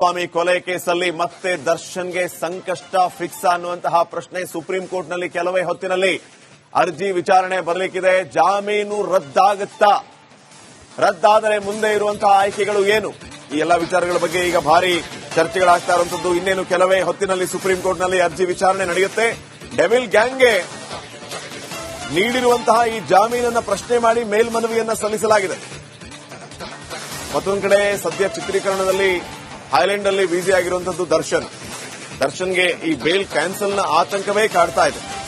ಸ್ವಾಮಿ ಕೊಲೆ ಕೇಸಲ್ಲಿ ಮತ್ತೆ ದರ್ಶನ್ಗೆ ಸಂಕಷ್ಟ ಫಿಕ್ಸ್ ಅನ್ನುವಂತಹ ಪ್ರಶ್ನೆ ಸುಪ್ರೀಂ ಕೋರ್ಟ್ನಲ್ಲಿ ಕೆಲವೇ ಹೊತ್ತಿನಲ್ಲಿ. ಅರ್ಜಿ ವಿಚಾರಣೆ ಬರಲಿಕ್ಕಿದೆ. ಜಾಮೀನು ರದ್ದಾಗುತ್ತಾ? ರದ್ದಾದರೆ ಮುಂದೆ ಇರುವಂತಹ ಆಯ್ಕೆಗಳು ಏನು? ಈ ಎಲ್ಲ ವಿಚಾರಗಳ ಬಗ್ಗೆ ಈಗ ಭಾರಿ ಚರ್ಚೆಗಳಾಗ್ತಾ ಇರುವಂತದ್ದು ಇನ್ನೇನು ಕೆಲವೇ ಹೊತ್ತಿನಲ್ಲಿ ಸುಪ್ರೀಂ ಕೋರ್ಟ್ನಲ್ಲಿ ಅರ್ಜಿ ವಿಚಾರಣೆ ನಡೆಯುತ್ತೆ. ಡೆವಿಲ್ ಗ್ಯಾಂಗ್ಗೆ ನೀಡಿರುವಂತಹ ಈ ಜಾಮೀನನ್ನು ಪ್ರಶ್ನೆ ಮಾಡಿ ಮೇಲ್ಮನವಿಯನ್ನು ಸಲ್ಲಿಸಲಾಗಿದೆ. ಮತ್ತೊಂದು ಕಡೆ ಸದ್ಯ ಚಿತ್ರೀಕರಣದಲ್ಲಿ ಥೈಲ್ಯಾಂಡ್ ಅಲ್ಲಿ ಬ್ಯುಸಿ ಆಗಿರುವಂತದ್ದು ದರ್ಶನ್. ದರ್ಶನ್ಗೆ ಈ ಬೇಲ್ ಕ್ಯಾನ್ಸಲ್ನ ಆತಂಕವೇ ಕಾಡ್ತಾ ಇದೆ.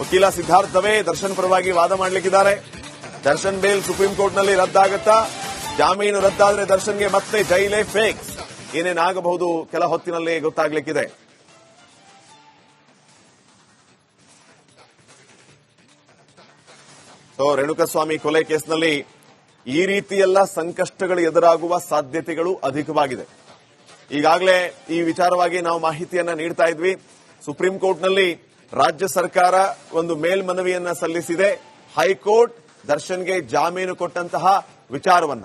ವಕೀಲ ಸಿದ್ದಾರ್ಥವೇ ದರ್ಶನ್ ಪರವಾಗಿ ವಾದ ಮಾಡಲಿಕ್ಕಿದ್ದಾರೆ. ದರ್ಶನ್ ಬೇಲ್ ಸುಪ್ರೀಂ ಕೋರ್ಟ್ನಲ್ಲಿ ರದ್ದಾಗುತ್ತಾ? ಜಾಮೀನು ರದ್ದಾದ್ರೆ ದರ್ಶನ್ಗೆ ಮತ್ತೆ ಜೈಲೇ ಫೇಕ್. ಏನೇನಾಗಬಹುದು ಕೆಲ ಹೊತ್ತಿನಲ್ಲಿ ಗೊತ್ತಾಗ್ಲಿಕ್ಕಿದೆ. ಸೊ, ರೇಣುಕಸ್ವಾಮಿ ಕೊಲೆ ಕೇಸ್ನಲ್ಲಿ ಈ ರೀತಿಯೆಲ್ಲ ಸಂಕಷ್ಟಗಳು ಎದುರಾಗುವ ಸಾಧ್ಯತೆಗಳು ಅಧಿಕವಾಗಿದೆ. ಈಗಾಗಲೇ ಈ ವಿಚಾರವಾಗಿ ನಾವು ಮಾಹಿತಿಯನ್ನ ನೀಡ್ತಾ ಇದ್ವಿ. ಸುಪ್ರೀಂ ಕೋರ್ಟ್ನಲ್ಲಿ ರಾಜ್ಯ ಸರ್ಕಾರ ಒಂದು ಮೇಲ್ಮನವಿಯನ್ನ ಸಲ್ಲಿಸಿದೆ. ಹೈಕೋರ್ಟ್ ದರ್ಶನ್ಗೆ ಜಾಮೀನು ಕೊಟ್ಟಂತಹ ವಿಚಾರವನ್ನ.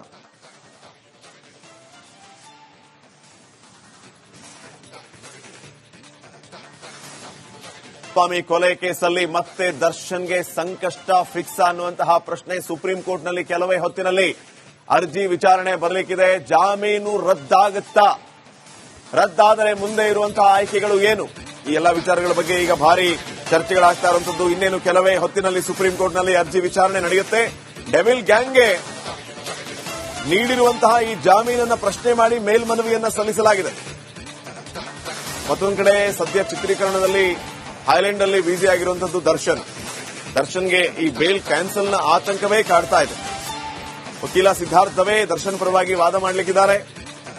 ಸ್ವಾಮಿ ಕೊಲೆ ಕೇಸಲ್ಲಿ ಮತ್ತೆ ದರ್ಶನ್ಗೆ ಸಂಕಷ್ಟ ಫಿಕ್ಸ್ ಅನ್ನುವಂತಹ ಪ್ರಶ್ನೆ ಸುಪ್ರೀಂ ಕೋರ್ಟ್ನಲ್ಲಿ ಕೆಲವೇ ಹೊತ್ತಿನಲ್ಲಿ. ಅರ್ಜಿ ವಿಚಾರಣೆ ಬರಲಿಕ್ಕಿದೆ. ಜಾಮೀನು ರದ್ದಾಗುತ್ತಾ? ರದ್ದಾದರೆ ಮುಂದೆ ಇರುವಂತಹ ಆಯ್ಕೆಗಳು ಏನು? ಈ ಎಲ್ಲ ವಿಚಾರಗಳ ಬಗ್ಗೆ ಈಗ ಭಾರಿ ಚರ್ಚೆಗಳಾಗ್ತಾ ಇರುವಂತದ್ದು ಇನ್ನೇನು ಕೆಲವೇ ಹೊತ್ತಿನಲ್ಲಿ ಸುಪ್ರೀಂ ಕೋರ್ಟ್ನಲ್ಲಿ ಅರ್ಜಿ ವಿಚಾರಣೆ ನಡೆಯುತ್ತೆ. ಡೆವಿಲ್ ಗ್ಯಾಂಗ್ಗೆ ನೀಡಿರುವಂತಹ ಈ ಜಾಮೀನನ್ನು ಪ್ರಶ್ನೆ ಮಾಡಿ ಮೇಲ್ಮನವಿಯನ್ನ ಸಲ್ಲಿಸಲಾಗಿದೆ. ಮತ್ತೊಂದು ಕಡೆ ಸದ್ಯ ಚಿತ್ರೀಕರಣದಲ್ಲಿ ಹೈಲ್ಯಾಂಡ್ ಅಲ್ಲಿ ಬ್ಯುಸಿ ಆಗಿರುವಂತದ್ದು ದರ್ಶನ್. ದರ್ಶನ್ಗೆ ಈ ಬೇಲ್ ಕ್ಯಾನ್ಸಲ್ನ ಆತಂಕವೇ ಕಾಡ್ತಾ ಇದೆ. ವಕೀಲ ಸಿದ್ದಾರ್ಥವೇ ದರ್ಶನ್ ಪರವಾಗಿ ವಾದ ಮಾಡಲಿಕ್ಕಿದ್ದಾರೆ.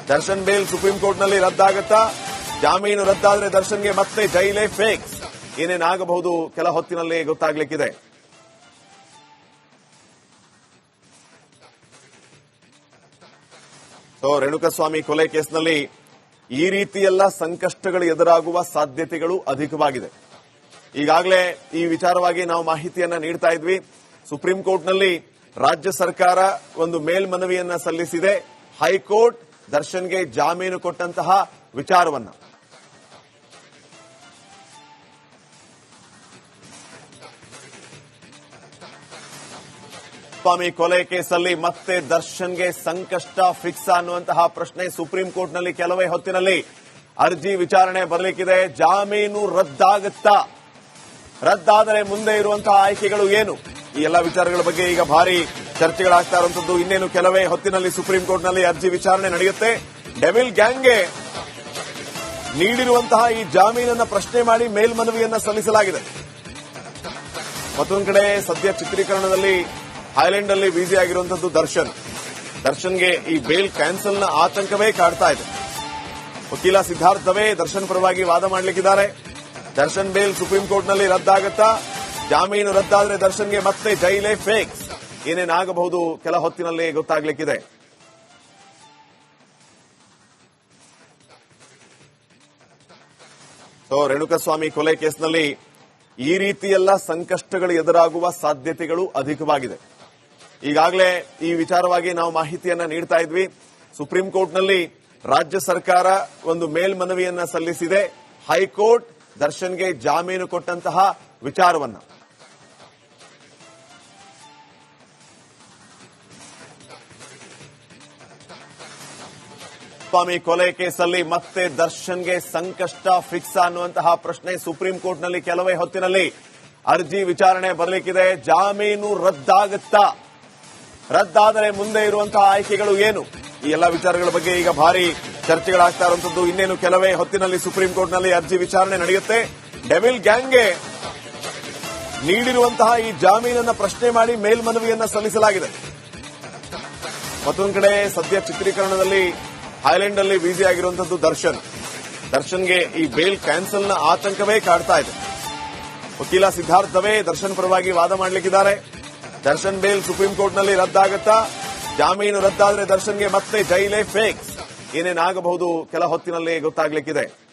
ದರ್ಶನ್ ಬೇಲ್ ಸುಪ್ರೀಂ ಕೋರ್ಟ್ನಲ್ಲಿ ರದ್ದಾಗುತ್ತಾ? ಜಾಮೀನು ರದ್ದಾದ್ರೆ ದರ್ಶನ್ಗೆ ಮತ್ತೆ ಜೈಲೇ ಫೇಕ್ ಏನೇನಾಗಬಹುದು ಕೆಲ ಹೊತ್ತಿನಲ್ಲಿ ಗೊತ್ತಾಗ್ಲಿಕ್ಕಿದೆ. ಸೊ, ರೇಣುಕಸ್ವಾಮಿ ಕೊಲೆ ಕೇಸ್ನಲ್ಲಿ ಈ ರೀತಿಯೆಲ್ಲ ಸಂಕಷ್ಟಗಳು ಎದುರಾಗುವ ಸಾಧ್ಯತೆಗಳು ಅಧಿಕವಾಗಿದೆ. ಈಗಾಗಲೇ ಈ ವಿಚಾರವಾಗಿ ನಾವು ಮಾಹಿತಿಯನ್ನ ನೀಡ್ತಾ ಇದ್ವಿ. ಸುಪ್ರೀಂ ಕೋರ್ಟ್ನಲ್ಲಿ ರಾಜ್ಯ ಸರ್ಕಾರ ಒಂದು ಮೇಲ್ಮನವಿಯನ್ನ ಸಲ್ಲಿಸಿದೆ. ಹೈಕೋರ್ಟ್ ದರ್ಶನ್ಗೆ ಜಾಮೀನು ಕೊಟ್ಟಂತಹ ವಿಚಾರವನ್ನ. ಸ್ವಾಮಿ ಕೊಲೆ ಕೇಸಲ್ಲಿ ಮತ್ತೆ ದರ್ಶನ್ಗೆ ಸಂಕಷ್ಟ ಫಿಕ್ಸ್ ಅನ್ನುವಂತಹ ಪ್ರಶ್ನೆ ಸುಪ್ರೀಂ ಕೋರ್ಟ್ನಲ್ಲಿ ಕೆಲವೇ ಹೊತ್ತಿನಲ್ಲಿ. ಅರ್ಜಿ ವಿಚಾರಣೆ ಬರಲಿಕ್ಕಿದೆ. ಜಾಮೀನು ರದ್ದಾಗುತ್ತಾ? ರದ್ದಾದರೆ ಮುಂದೆ ಇರುವಂತಹ ಆಯ್ಕೆಗಳು ಏನು? ಈ ಎಲ್ಲ ವಿಚಾರಗಳ ಬಗ್ಗೆ ಈಗ ಭಾರಿ ಚರ್ಚೆಗಳಾಗ್ತಾ ಇರುವಂತದ್ದು. ಇನ್ನೇನು ಕೆಲವೇ ಹೊತ್ತಿನಲ್ಲಿ ಸುಪ್ರೀಂ ಕೋರ್ಟ್ನಲ್ಲಿ ಅರ್ಜಿ ವಿಚಾರಣೆ ನಡೆಯುತ್ತೆ. ಡೆವಿಲ್ ಗ್ಯಾಂಗ್ಗೆ ನೀಡಿರುವಂತಹ ಈ ಜಾಮೀನನ್ನು ಪ್ರಶ್ನೆ ಮಾಡಿ ಮೇಲ್ಮನವಿಯನ್ನು ಸಲ್ಲಿಸಲಾಗಿದೆ. ಮತ್ತೊಂದು ಕಡೆ ಸದ್ಯ ಚಿತ್ರೀಕರಣದಲ್ಲಿ ಥೈಲ್ಯಾಂಡ್ ಅಲ್ಲಿ ಬ್ಯುಸಿ ಆಗಿರುವಂತದ್ದು ದರ್ಶನ್. ದರ್ಶನ್ಗೆ ಈ ಬೇಲ್ ಕ್ಯಾನ್ಸಲ್ನ ಆತಂಕವೇ ಕಾಡ್ತಾ ಇದೆ. ವಕೀಲ ಸಿದ್ದಾರ್ಥವೇ ದರ್ಶನ್ ಪರವಾಗಿ ವಾದ ಮಾಡಲಿಕ್ಕಿದ್ದಾರೆ. ದರ್ಶನ್ ಬೇಲ್ ಸುಪ್ರೀಂ ಕೋರ್ಟ್ನಲ್ಲಿ ರದ್ದಾಗುತ್ತಾ. ಜಾಮೀನು ರದ್ದಾದರೆ ದರ್ಶನ್ಗೆ ಮತ್ತೆ ಜೈಲೇ ಫೇಕ್ಸ್. ಏನೇನಾಗಬಹುದು ಕೆಲ ಹೊತ್ತಿನಲ್ಲಿ ಗೊತ್ತಾಗ್ಲಿಕ್ಕಿದೆ. ಸೊ, ರೇಣುಕಸ್ವಾಮಿ ಕೊಲೆ ಕೇಸ್ನಲ್ಲಿ ಈ ರೀತಿಯೆಲ್ಲ ಸಂಕಷ್ಟಗಳು ಎದುರಾಗುವ ಸಾಧ್ಯತೆಗಳು ಅಧಿಕವಾಗಿದೆ. ಈಗಾಗಲೇ ಈ ವಿಚಾರವಾಗಿ ನಾವು ಮಾಹಿತಿಯನ್ನ ನೀಡ್ತಾ ಇದ್ವಿ. ಸುಪ್ರೀಂ ಕೋರ್ಟ್ನಲ್ಲಿ ರಾಜ್ಯ ಸರ್ಕಾರ ಒಂದು ಮೇಲ್ಮನವಿಯನ್ನ ಸಲ್ಲಿಸಿದೆ. ಹೈಕೋರ್ಟ್ ದರ್ಶನ್ಗೆ ಜಾಮೀನು ಕೊಟ್ಟಂತಹ ವಿಚಾರವನ್ನ. ಸ್ವಾಮಿ ಕೊಲೆ ಕೇಸಲ್ಲಿ ಮತ್ತೆ ದರ್ಶನ್ಗೆ ಸಂಕಷ್ಟ ಫಿಕ್ಸ್ ಅನ್ನುವಂತಹ ಪ್ರಶ್ನೆ ಸುಪ್ರೀಂ ಕೋರ್ಟ್ನಲ್ಲಿ ಕೆಲವೇ ಹೊತ್ತಿನಲ್ಲಿ. ಅರ್ಜಿ ವಿಚಾರಣೆ ಬರಲಿಕ್ಕಿದೆ. ಜಾಮೀನು ರದ್ದಾಗುತ್ತಾ? ರದ್ದಾದರೆ ಮುಂದೆ ಇರುವಂತಹ ಆಯ್ಕೆಗಳು ಏನು? ಈ ಎಲ್ಲ ವಿಚಾರಗಳ ಬಗ್ಗೆ ಈಗ ಭಾರಿ ಚರ್ಚೆಗಳಾಗ್ತಾ ಇರುವಂತದ್ದು ಇನ್ನೇನು ಕೆಲವೇ ಹೊತ್ತಿನಲ್ಲಿ ಸುಪ್ರೀಂ ಕೋರ್ಟ್ನಲ್ಲಿ ಅರ್ಜಿ ವಿಚಾರಣೆ ನಡೆಯುತ್ತೆ. ಡೆವಿಲ್ ಗ್ಯಾಂಗ್ಗೆ ನೀಡಿರುವಂತಹ ಈ ಜಾಮೀನನ್ನು ಪ್ರಶ್ನೆ ಮಾಡಿ ಮೇಲ್ಮನವಿಯನ್ನ ಸಲ್ಲಿಸಲಾಗಿದೆ. ಮತ್ತೊಂದು ಕಡೆ ಸದ್ಯ ಚಿತ್ರೀಕರಣದಲ್ಲಿ ಥೈಲ್ಯಾಂಡ್ ಅಲ್ಲಿ ಬ್ಯುಸಿ ಆಗಿರುವಂತದ್ದು ದರ್ಶನ್. ದರ್ಶನ್ಗೆ ಈ ಬೇಲ್ನ ಆತಂಕವೇ ಕಾಡ್ತಾ ಇದೆ. ವಕೀಲ ಸಿದ್ದಾರ್ಥವೇ ದರ್ಶನ್ ಪರವಾಗಿ ವಾದ ಮಾಡಲಿಕ್ಕಿದ್ದಾರೆ. ದರ್ಶನ್ ಬೇಲ್ ಸುಪ್ರೀಂ ಕೋರ್ಟ್ನಲ್ಲಿ ರದ್ದಾಗುತ್ತಾ? ಜಾಮೀನು ರದ್ದಾದ್ರೆ ದರ್ಶನ್ಗೆ ಮತ್ತೆ ಜೈಲೇ ಫೇಕ್ ಏನೇನಾಗಬಹುದು ಕೆಲ ಹೊತ್ತಿನಲ್ಲಿ ಗೊತ್ತಾಗ್ಲಿಕ್ಕಿದೆ.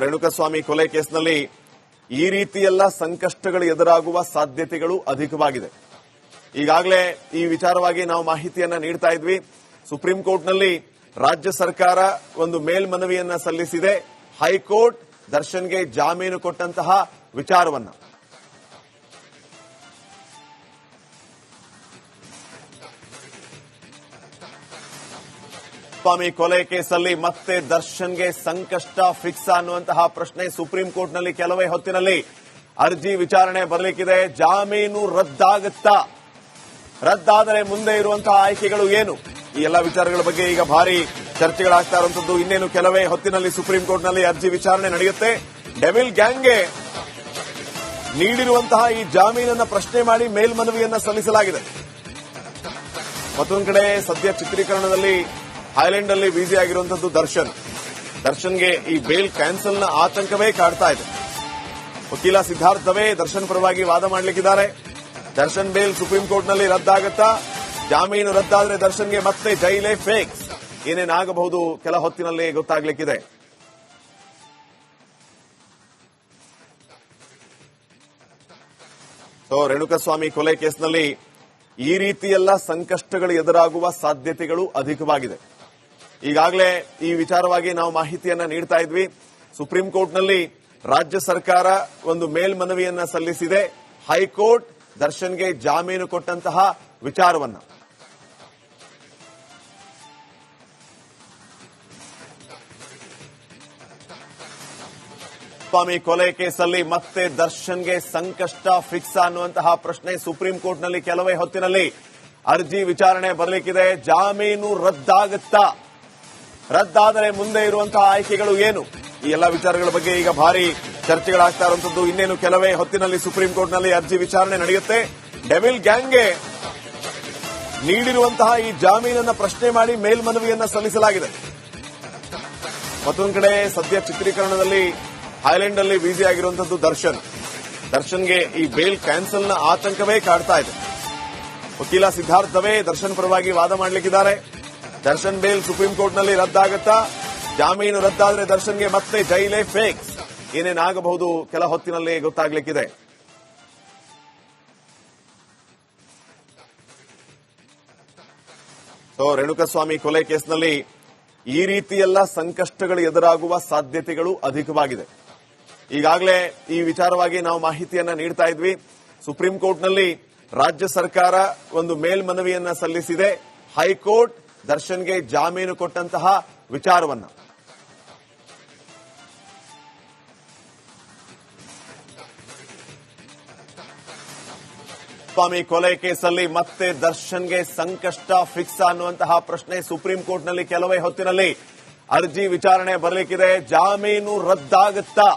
ರೇಣುಕಸ್ವಾಮಿ ಕೊಲೆ ಕೇಸ್ನಲ್ಲಿ ಈ ರೀತಿಯೆಲ್ಲ ಸಂಕಷ್ಟಗಳು ಎದುರಾಗುವ ಸಾಧ್ಯತೆಗಳು ಅಧಿಕವಾಗಿದೆ. ಈಗಾಗಲೇ ಈ ವಿಚಾರವಾಗಿ ನಾವು ಮಾಹಿತಿಯನ್ನ ನೀಡ್ತಾ ಇದ್ವಿ. ಸುಪ್ರೀಂ ಕೋರ್ಟ್ನಲ್ಲಿ ರಾಜ್ಯ ಸರ್ಕಾರ ಒಂದು ಮೇಲ್ಮನವಿಯನ್ನ ಸಲ್ಲಿಸಿದೆ. ಹೈಕೋರ್ಟ್ ದರ್ಶನ್ಗೆ ಜಾಮೀನು ಕೊಟ್ಟಂತಹ ವಿಚಾರವನ್ನ. ಸ್ವಾಮಿ ಕೊಲೆ ಕೇಸಲ್ಲಿ ಮತ್ತೆ ದರ್ಶನ್ಗೆ ಸಂಕಷ್ಟ ಫಿಕ್ಸ್ ಅನ್ನುವಂತಹ ಪ್ರಶ್ನೆ ಸುಪ್ರೀಂ ಕೋರ್ಟ್ನಲ್ಲಿ ಕೆಲವೇ ಹೊತ್ತಿನಲ್ಲಿ. ಅರ್ಜಿ ವಿಚಾರಣೆ ಬರಲಿಕ್ಕಿದೆ. ಜಾಮೀನು ರದ್ದಾಗುತ್ತಾ? ರದ್ದಾದರೆ ಮುಂದೆ ಇರುವಂತಹ ಆಯ್ಕೆಗಳು ಏನು? ಈ ಎಲ್ಲ ವಿಚಾರಗಳ ಬಗ್ಗೆ ಈಗ ಭಾರಿ ಚರ್ಚೆಗಳಾಗ್ತಾ ಇರುವಂತದ್ದು ಇನ್ನೇನು ಕೆಲವೇ ಹೊತ್ತಿನಲ್ಲಿ ಸುಪ್ರೀಂ ಕೋರ್ಟ್ನಲ್ಲಿ ಅರ್ಜಿ ವಿಚಾರಣೆ ನಡೆಯುತ್ತೆ. ಡೆವಿಲ್ ಗ್ಯಾಂಗ್ಗೆ ನೀಡಿರುವಂತಹ ಈ ಜಾಮೀನನ್ನು ಪ್ರಶ್ನೆ ಮಾಡಿ ಮೇಲ್ಮನವಿಯನ್ನ ಸಲ್ಲಿಸಲಾಗಿದೆ. ಮತ್ತೊಂದು ಕಡೆ ಸದ್ಯ ಚಿತ್ರೀಕರಣದಲ್ಲಿ ಹೈಲ್ಯಾಂಡ್ ಅಲ್ಲಿ ಬ್ಯುಸಿ ಆಗಿರುವಂತದ್ದು ದರ್ಶನ್. ದರ್ಶನ್ಗೆ ಈ ಬೇಲ್ ಕ್ಯಾನ್ಸಲ್ನ ಆತಂಕವೇ ಕಾಡ್ತಾ ಇದೆ. ವಕೀಲ ಸಿದ್ದಾರ್ಥವೇ ದರ್ಶನ್ ಪರವಾಗಿ ವಾದ ಮಾಡಲಿಕ್ಕಿದ್ದಾರೆ. ದರ್ಶನ್ ಬೇಲ್ ಸುಪ್ರೀಂ ಕೋರ್ಟ್ನಲ್ಲಿ ರದ್ದಾಗತ್ತಾ? ಜಾಮೀನು ರದ್ದಾದ್ರೆ ದರ್ಶನ್ಗೆ ಮತ್ತೆ ಜೈಲೇ ಫೇಕ್ ಏನೇನಾಗಬಹುದು ಕೆಲ ಹೊತ್ತಿನಲ್ಲಿ ಗೊತ್ತಾಗ್ಲಿಕ್ಕಿದೆ. ಸೊ, ರೇಣುಕಸ್ವಾಮಿ ಕೊಲೆ ಕೇಸ್ನಲ್ಲಿ ಈ ರೀತಿಯೆಲ್ಲ ಸಂಕಷ್ಟಗಳು ಎದುರಾಗುವ ಸಾಧ್ಯತೆಗಳು ಅಧಿಕವಾಗಿದೆ. ಈಗಾಗಲೇ ಈ ವಿಚಾರವಾಗಿ ನಾವು ಮಾಹಿತಿಯನ್ನ ನೀಡ್ತಾ ಇದ್ವಿ. ಸುಪ್ರೀಂ ಕೋರ್ಟ್ನಲ್ಲಿ ರಾಜ್ಯ ಸರ್ಕಾರ ಒಂದು ಮೇಲ್ಮನವಿಯನ್ನ ಸಲ್ಲಿಸಿದೆ. ಹೈಕೋರ್ಟ್ ದರ್ಶನ್ಗೆ ಜಾಮೀನು ಕೊಟ್ಟಂತಹ ವಿಚಾರವನ್ನ. ಸ್ವಾಮಿ ಕೊಲೆ ಕೇಸಲ್ಲಿ ಮತ್ತೆ ದರ್ಶನ್ಗೆ ಸಂಕಷ್ಟ ಫಿಕ್ಸ್ ಅನ್ನುವಂತಹ ಪ್ರಶ್ನೆ ಸುಪ್ರೀಂ ಕೋರ್ಟ್ನಲ್ಲಿ ಕೆಲವೇ ಹೊತ್ತಿನಲ್ಲಿ. ಅರ್ಜಿ ವಿಚಾರಣೆ ಬರಲಿಕ್ಕಿದೆ, ಜಾಮೀನು ರದ್ದಾಗುತ್ತಾ? ರದ್ದಾದರೆ ಮುಂದೆ ಇರುವಂತಹ ಆಯ್ಕೆಗಳು ಏನು? ಈ ಎಲ್ಲ ವಿಚಾರಗಳ ಬಗ್ಗೆ ಈಗ ಭಾರಿ ಚರ್ಚೆಗಳಾಗ್ತಾ ಇರುವಂತದ್ದು ಇನ್ನೇನು ಕೆಲವೇ ಹೊತ್ತಿನಲ್ಲಿ ಸುಪ್ರೀಂ ಕೋರ್ಟ್ನಲ್ಲಿ ಅರ್ಜಿ ವಿಚಾರಣೆ ನಡೆಯುತ್ತೆ. ಡೆವಿಲ್ ಗ್ಯಾಂಗ್ಗೆ ನೀಡಿರುವಂತಹ ಈ ಜಾಮೀನನ್ನು ಪ್ರಶ್ನೆ ಮಾಡಿ ಮೇಲ್ಮನವಿಯನ್ನ ಸಲ್ಲಿಸಲಾಗಿದೆ. ಮತ್ತೊಂದು ಕಡೆ ಸದ್ಯ ಚಿತ್ರೀಕರಣದಲ್ಲಿ ಹೈಲೆಂಡ್ ಅಲ್ಲಿ ಬ್ಯುಸಿ ಆಗಿರುವಂತದ್ದು ದರ್ಶನ್. ದರ್ಶನ್ಗೆ ಈ ಬೇಲ್ ಕ್ಯಾನ್ಸಲ್ನ ಆತಂಕವೇ ಕಾಡ್ತಾ ಇದೆ. ವಕೀಲ ಸಿದ್ದಾರ್ಥವೇ ದರ್ಶನ್ ಪರವಾಗಿ ವಾದ ಮಾಡಲಿಕ್ಕಿದ್ದಾರೆ. ದರ್ಶನ್ ಬೇಲ್ ಸುಪ್ರೀಂ ಕೋರ್ಟ್ನಲ್ಲಿ ರದ್ದಾಗುತ್ತಾ ಜಾಮೀನು ರದ್ದಾದ್ರೆ ದರ್ಶನ್ಗೆ ಮತ್ತೆ ಜೈಲೇ ಫೇಕ್ ಏನೇನಾಗಬಹುದು ಕೆಲ ಹೊತ್ತಿನಲ್ಲಿ ಗೊತ್ತಾಗ್ಲಿಕ್ಕಿದೆ. ಸೊ, ರೇಣುಕಸ್ವಾಮಿ ಕೊಲೆ ಕೇಸ್ನಲ್ಲಿ ಈ ರೀತಿಯೆಲ್ಲ ಸಂಕಷ್ಟಗಳು ಎದುರಾಗುವ ಸಾಧ್ಯತೆಗಳು ಅಧಿಕವಾಗಿದೆ. ಈಗಾಗಲೇ ಈ ವಿಚಾರವಾಗಿ ನಾವು ಮಾಹಿತಿಯನ್ನ ನೀಡ್ತಾ ಇದ್ವಿ. ಸುಪ್ರೀಂ ಕೋರ್ಟ್ನಲ್ಲಿ ರಾಜ್ಯ ಸರ್ಕಾರ ಒಂದು ಮೇಲ್ಮನವಿಯನ್ನ ಸಲ್ಲಿಸಿದೆ. ಹೈಕೋರ್ಟ್ ದರ್ಶನ್ಗೆ ಜಾಮೀನು ಕೊಟ್ಟಂತಹ ವಿಚಾರವನ್ನ. ಸ್ವಾಮಿ ಕೊಲೆ ಕೇಸಲ್ಲಿ ಮತ್ತೆ ದರ್ಶನ್ಗೆ ಸಂಕಷ್ಟ ಫಿಕ್ಸ್ ಅನ್ನುವಂತಹ ಪ್ರಶ್ನೆ ಸುಪ್ರೀಂ ಕೋರ್ಟ್ನಲ್ಲಿ ಕೆಲವೇ ಹೊತ್ತಿನಲ್ಲಿ. ಅರ್ಜಿ ವಿಚಾರಣೆ ಬರಲಿಕ್ಕಿದೆ. ಜಾಮೀನು ರದ್ದಾಗುತ್ತಾ?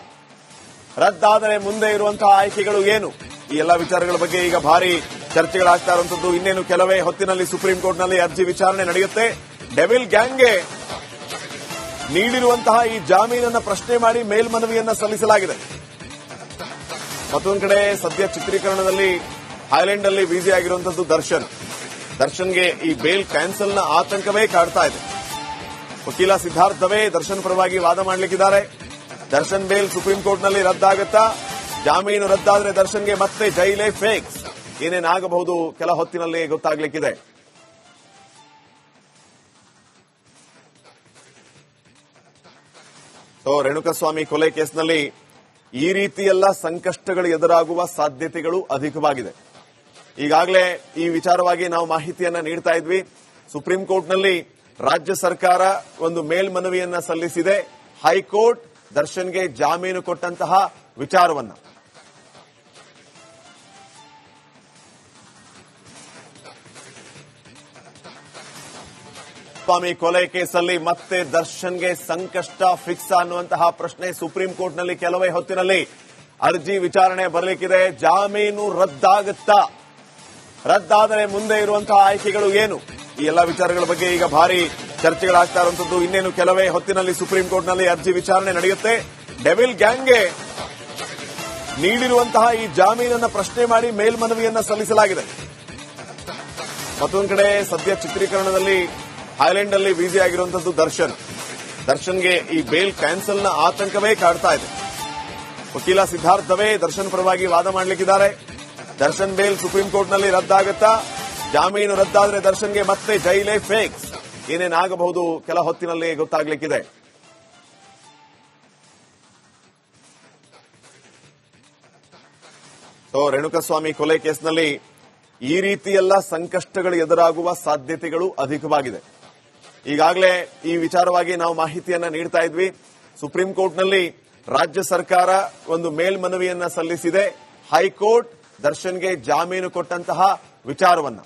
ರದ್ದಾದರೆ ಮುಂದೆ ಇರುವಂತಹ ಆಯ್ಕೆಗಳು ಏನು? ಈ ಎಲ್ಲ ವಿಚಾರಗಳ ಬಗ್ಗೆ ಈಗ ಭಾರಿ ಚರ್ಚೆಗಳಾಗ್ತಾ ಇರುವಂತದ್ದು ಇನ್ನೇನು ಕೆಲವೇ ಹೊತ್ತಿನಲ್ಲಿ ಸುಪ್ರೀಂ ಕೋರ್ಟ್ನಲ್ಲಿ ಅರ್ಜಿ ವಿಚಾರಣೆ ನಡೆಯುತ್ತೆ. ಡೆವಿಲ್ ಗ್ಯಾಂಗ್ಗೆ ನೀಡಿರುವಂತಹ ಈ ಜಾಮೀನನ್ನು ಪ್ರಶ್ನೆ ಮಾಡಿ ಮೇಲ್ಮನವಿಯನ್ನ ಸಲ್ಲಿಸಲಾಗಿದೆ. ಮತ್ತೊಂದು ಕಡೆ ಸದ್ಯ ಚಿತ್ರೀಕರಣದಲ್ಲಿ ಥೈಲೆಂಡ್ ಅಲ್ಲಿ ಬ್ಯುಸಿ ಆಗಿರುವಂತದ್ದು ದರ್ಶನ್. ದರ್ಶನ್ಗೆ ಈ ಬೇಲ್ನ ಆತಂಕವೇ ಕಾಡ್ತಾ ಇದೆ. ವಕೀಲ ಸಿದ್ದಾರ್ಥವೇ ದರ್ಶನ್ ಪರವಾಗಿ ವಾದ ಮಾಡಲಿಕ್ಕಿದ್ದಾರೆ. ದರ್ಶನ್ ಬೇಲ್ ಸುಪ್ರೀಂ ಕೋರ್ಟ್ನಲ್ಲಿ ರದ್ದಾಗುತ್ತಾ? ಜಾಮೀನು ರದ್ದಾದ್ರೆ ದರ್ಶನ್ಗೆ ಮತ್ತೆ ಜೈಲೇ ಫೇಕ್ಸ್. ಏನೇನಾಗಬಹುದು ಕೆಲ ಹೊತ್ತಿನಲ್ಲಿ ಗೊತ್ತಾಗ್ಲಿಕ್ಕಿದೆ. ರೇಣುಕಸ್ವಾಮಿ ಕೊಲೆ ಕೇಸ್ನಲ್ಲಿ ಈ ರೀತಿಯೆಲ್ಲ ಸಂಕಷ್ಟಗಳು ಎದುರಾಗುವ ಸಾಧ್ಯತೆಗಳು ಅಧಿಕವಾಗಿದೆ. ಈಗಾಗಲೇ ಈ ವಿಚಾರವಾಗಿ ನಾವು ಮಾಹಿತಿಯನ್ನ ನೀಡ್ತಾ ಇದ್ವಿ. ಸುಪ್ರೀಂ ಕೋರ್ಟ್ನಲ್ಲಿ ರಾಜ್ಯ ಸರ್ಕಾರ ಒಂದು ಮೇಲ್ಮನವಿಯನ್ನ ಸಲ್ಲಿಸಿದೆ. ಹೈಕೋರ್ಟ್ ದರ್ಶನ್ಗೆ ಜಾಮೀನು ಕೊಟ್ಟಂತಹ ವಿಚಾರವನ್ನ. ಸ್ವಾಮಿ ಕೊಲೆ ಕೇಸಲ್ಲಿ ಮತ್ತೆ ದರ್ಶನ್ಗೆ ಸಂಕಷ್ಟ ಫಿಕ್ಸ್ ಅನ್ನುವಂತಹ ಪ್ರಶ್ನೆ ಸುಪ್ರೀಂ ಕೋರ್ಟ್ನಲ್ಲಿ ಕೆಲವೇ ಹೊತ್ತಿನಲ್ಲಿ. ಅರ್ಜಿ ವಿಚಾರಣೆ ಬರಲಿಕ್ಕಿದೆ. ಜಾಮೀನು ರದ್ದಾಗುತ್ತಾ? ರದ್ದಾದರೆ ಮುಂದೆ ಇರುವಂತಹ ಆಯ್ಕೆಗಳು ಏನು? ಈ ಎಲ್ಲ ವಿಚಾರಗಳ ಬಗ್ಗೆ ಈಗ ಭಾರಿ ಚರ್ಚೆಗಳಾಗ್ತಾ ಇರುವಂತದ್ದು ಇನ್ನೇನು ಕೆಲವೇ ಹೊತ್ತಿನಲ್ಲಿ ಸುಪ್ರೀಂ ಕೋರ್ಟ್ನಲ್ಲಿ ಅರ್ಜಿ ವಿಚಾರಣೆ ನಡೆಯುತ್ತೆ. ಡೆವಿಲ್ ಗ್ಯಾಂಗ್ಗೆ ನೀಡಿರುವಂತಹ ಈ ಜಾಮೀನನ್ನು ಪ್ರಶ್ನೆ ಮಾಡಿ ಮೇಲ್ಮನವಿಯನ್ನು ಸಲ್ಲಿಸಲಾಗಿದೆ. ಮತ್ತೊಂದು ಕಡೆ ಸದ್ಯ ಚಿತ್ರೀಕರಣದಲ್ಲಿ ಥೈಲೆಂಡ್ ಅಲ್ಲಿ ಬ್ಯುಸಿ ಆಗಿರುವಂತದ್ದು ದರ್ಶನ್. ದರ್ಶನ್ಗೆ ಈ ಬೇಲ್ ಕ್ಯಾನ್ಸಲ್ನ ಆತಂಕವೇ ಕಾಡ್ತಾ ಇದೆ. ವಕೀಲ ಸಿದ್ದಾರ್ಥವೇ ದರ್ಶನ್ ಪರವಾಗಿ ವಾದ ಮಾಡಲಿಕ್ಕಿದ್ದಾರೆ. ದರ್ಶನ್ ಬೇಲ್ ಸುಪ್ರೀಂ ಕೋರ್ಟ್ನಲ್ಲಿ ರದ್ದಾಗುತ್ತಾ? ಜಾಮೀನು ರದ್ದಾದ್ರೆ ದರ್ಶನ್ಗೆ ಮತ್ತೆ ಜೈಲೇ ಫೇಕ್ಸ್ ಏನೇನಾಗಬಹುದು ಕೆಲ ಹೊತ್ತಿನಲ್ಲಿ ಗೊತ್ತಾಗ್ಲಿಕ್ಕಿದೆ. ರೇಣುಕಸ್ವಾಮಿ ಕೊಲೆ ಕೇಸ್ನಲ್ಲಿ ಈ ರೀತಿಯೆಲ್ಲ ಸಂಕಷ್ಟಗಳು ಎದುರಾಗುವ ಸಾಧ್ಯತೆಗಳು ಅಧಿಕವಾಗಿದೆ. ಈಗಾಗಲೇ ಈ ವಿಚಾರವಾಗಿ ನಾವು ಮಾಹಿತಿಯನ್ನ ನೀಡ್ತಾ ಇದ್ವಿ. ಸುಪ್ರೀಂ ಕೋರ್ಟ್ನಲ್ಲಿ ರಾಜ್ಯ ಸರ್ಕಾರ ಒಂದು ಮೇಲ್ಮನವಿಯನ್ನ ಸಲ್ಲಿಸಿದೆ. ಹೈಕೋರ್ಟ್ ದರ್ಶನ್ಗೆ ಜಾಮೀನು ಕೊಟ್ಟಂತಹ ವಿಚಾರವನ್ನ.